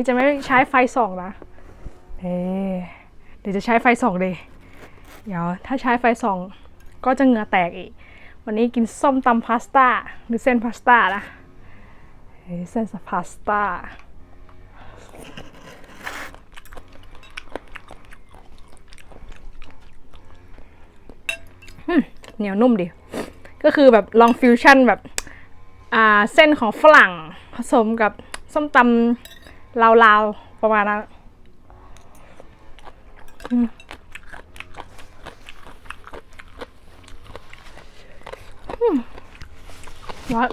นี่จะไม่ใช้ไฟส่องนะเอเดี๋ยวจะใช้ไฟส่องเลยเดี๋ยวถ้าใช้ไฟส่องก็จะเหงื่อแตกอีก วันนี้กินส้มตำพาสต้าหรือเส้นพาสต้านะเฮ้ยเส้นพาสต้าเหนียวนุ่มดิก็คือแบบลองฟิวชั่นแบบ อ่า เส้นของฝรั่งผสมกับส้มตำ ลาวๆ ประมาณนั้นร้อน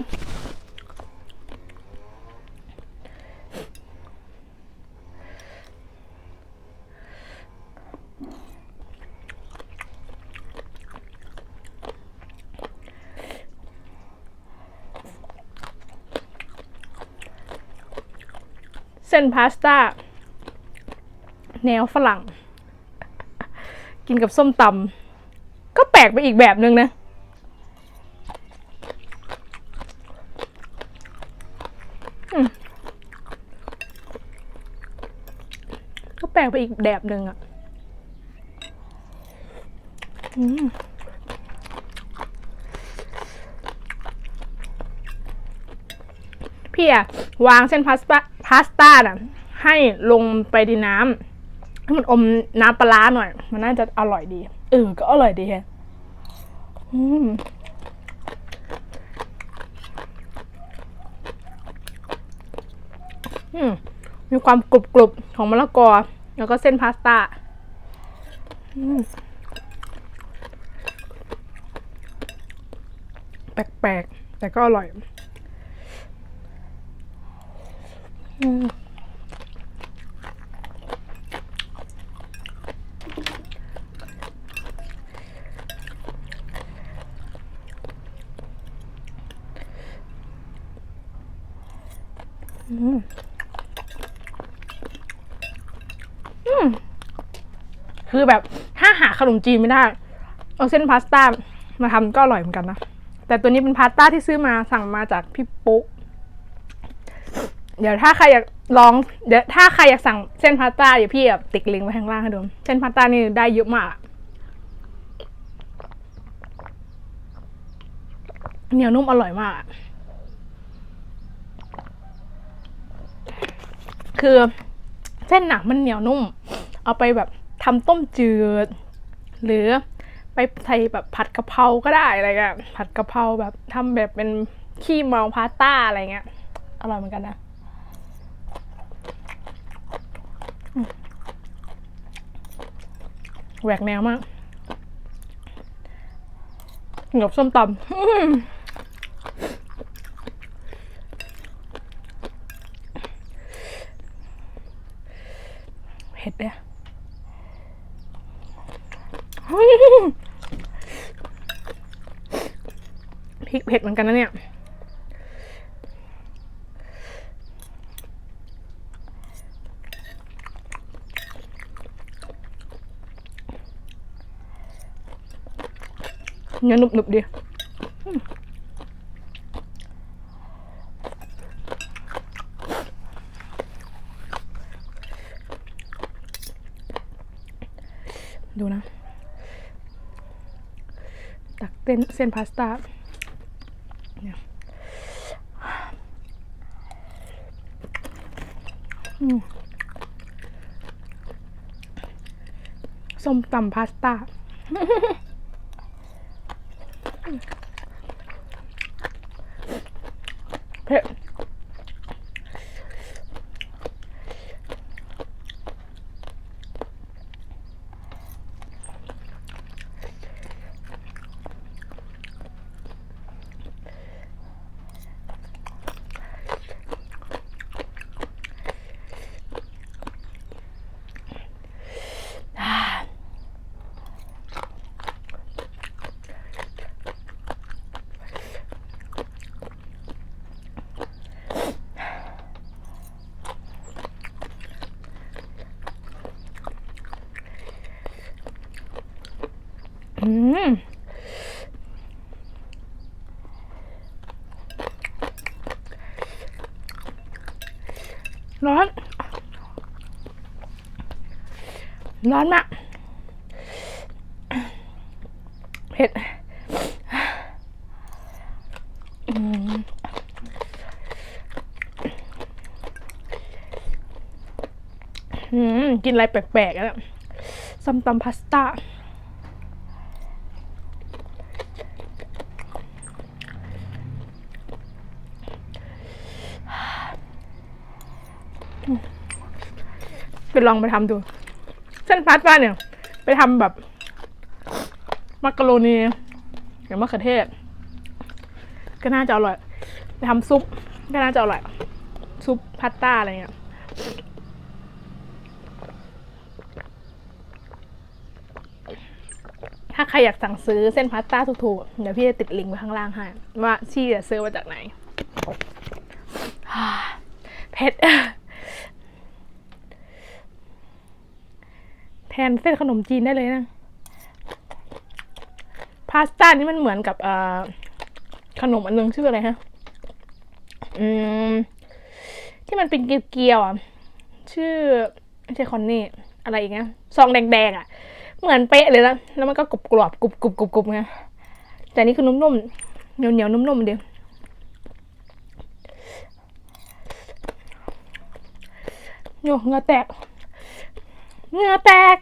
เส้นพาสต้า แนวฝรั่ง กินกับส้มตำก็แปลกไปอีกแบบนึงนะ ก็แปลกไปอีกแบบหนึ่งอะอืมพี่อะวางเส้นพาสต้า พาสต้าน่ะให้ลงไปในน้ำให้มันอมน้ำปลาหน่อย มันน่าจะอร่อยดี เออ ก็อร่อยดีแฮะอืมมีความกรุบกรุบของมะละกอ แล้วก็เส้นพาสต้าแปลกๆ แต่ก็อร่อย อืมคือแบบถ้าหาขนมจีนไม่ได้ เอาเส้นพาสต้ามาทำก็อร่อยเหมือนกันนะ แต่ตัวนี้เป็นพาสต้าที่ซื้อมาสั่งมาจากพี่ปุ๊ก เดี๋ยวถ้าใครอยากลอง เดี๋ยวถ้าใครอยากสั่งเส้นพาสต้าเดี๋ยวพี่แบบติ๊กลิงก์ไว้ข้างล่างให้ดูเส้นพาสต้านี่ได้เยอะมาก เหนียวนุ่มอร่อยมาก คือเส้นหนักมันเหนียวนุ่ม เอาไปแบบทำต้มจืด หรือไปใส่แบบผัดกะเพราก็ได้อะไรเงี้ยผัดกะเพราแบบทำแบบเป็นขี้เมาพาสต้าอะไรเงี้ยอร่อยเหมือนกันนะอืม แหวกแนวมากกับส้มตำเผ็ดเนี่ยพริกเผ็ดเหมือนกันนะเนี่ย เนื้อหนุบๆดีดูนะ ตักเส้นเส้นพาสต้าเนี่ยอืมส้มตำพาสต้า เผ็ด อืมร้อน ร้อนมาก เผ็ดอืมกินอะไรแปลกๆแล้วส้มตำพาสต้า ไปลองไปทำดู เส้นพาสต้าเนี่ย ไปทำแบบ มักกะโรนีอย่างมะเขือเทศ ก็น่าจะอร่อย ไปทำซุป ก็น่าจะอร่อย ซุปพาสต้าอะไรเงี้ยถ้าใครอยากสั่งซื้อเส้นพาสต้าถูกๆ เดี๋ยวพี่จะติดลิงก์ไว้ข้างล่างให้ว่าชี่จะซื้อมาจากไหนเผ็ด แท นเส้นขนมจีนได้เลยนะ พาสต้านี่มันเหมือนกับขนมอันนึงชื่ออะไรฮะ อืม ที่มันเป็นเกลียวๆอะ ชื่อไม่ใช่คอนนี่ อะไรอีกนะซองแดงๆอะ เหมือนเป๊ะเลยนะ แล้วมันก็กรุบกรอบกรุบกรุบกรุบกรุบไงแต่นี่คือนุ่มๆเหนียวเหนียวๆนุ่มๆเดียวโยเหงือแตก เหงือแตก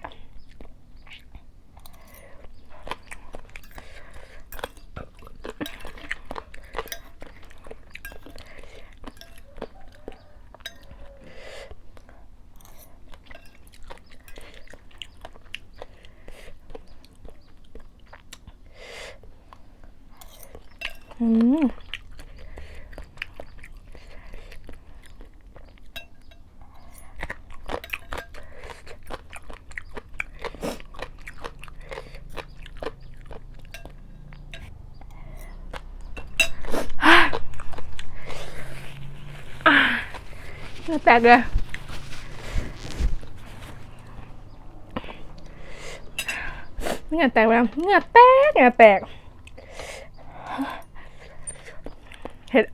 อืมเหงื่อ แตกเลยเงื่อแตกไปแล้วเงื่อแตกเงื่อแตกเห็ด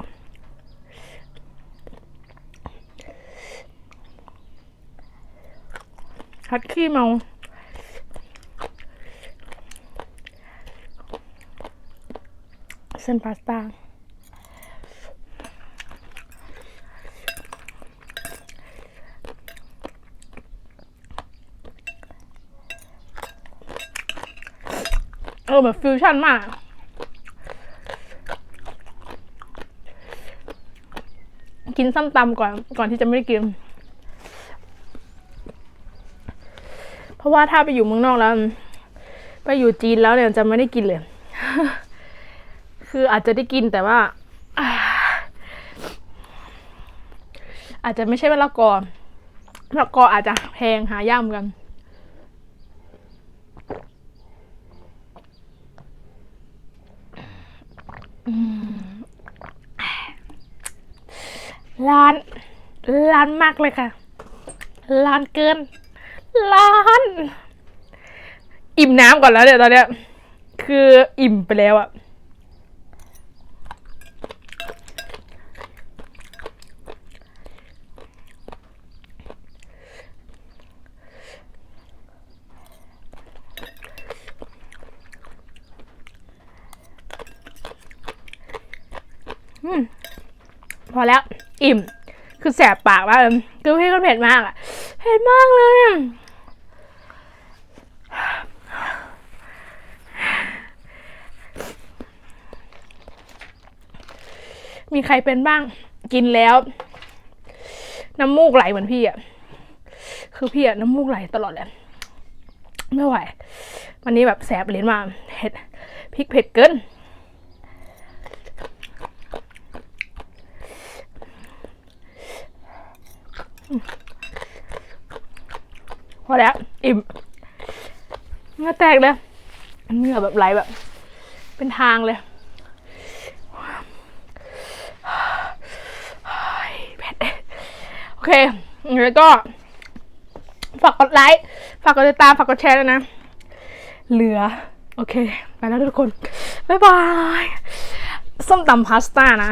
ฮัดขี้เมาเส้นพาสต้า ออแบบฟิวชั่นมากกินส้มตำก่อนก่อนที่จะไม่ได้กิน เพราะว่าถ้าไปอยู่เมืองนอกแล้ว ไปอยู่จีนแล้วเนี่ยจะไม่ได้กินเลย คืออาจจะได้กินแต่ว่า อาอาจจะไม่ใช่มะละกอมะละกออาจจะแพงหายากเหมือนกัน ร้อน ร้อนมากเลยค่ะ ร้อนเกิน ร้อน อิ่มน้ำก่อนแล้วเนี่ยตอนเนี้ย คืออิ่มไปแล้วอะอืม พอแล้วอิ่ม คือแสบปากมากเลยคือพี่ก็เผ็ดมากอะเผ็ดมากเลยมีใครเป็นบ้าง กินแล้ว น้ำมูกไหลเหมือนพี่อะคือพี่อะน้ำมูกไหลตลอดเลยไม่ไหว วันนี้แบบแสบลิ้นมากเผ็ดพริกเผ็ดเกิน พอแล้วอิ่มเหงื่อแตกเลยเหงื่อแบบไหลแบบ เป็นทางเลยโอเคแล้วก็ ฝากกดไลค์ ฝากกดติดตาม ฝากกดแชร์ด้วยนะ เหลือ โอเค ไปแล้วทุกคน บ๊ายบาย ส้มตำพาสต้านะ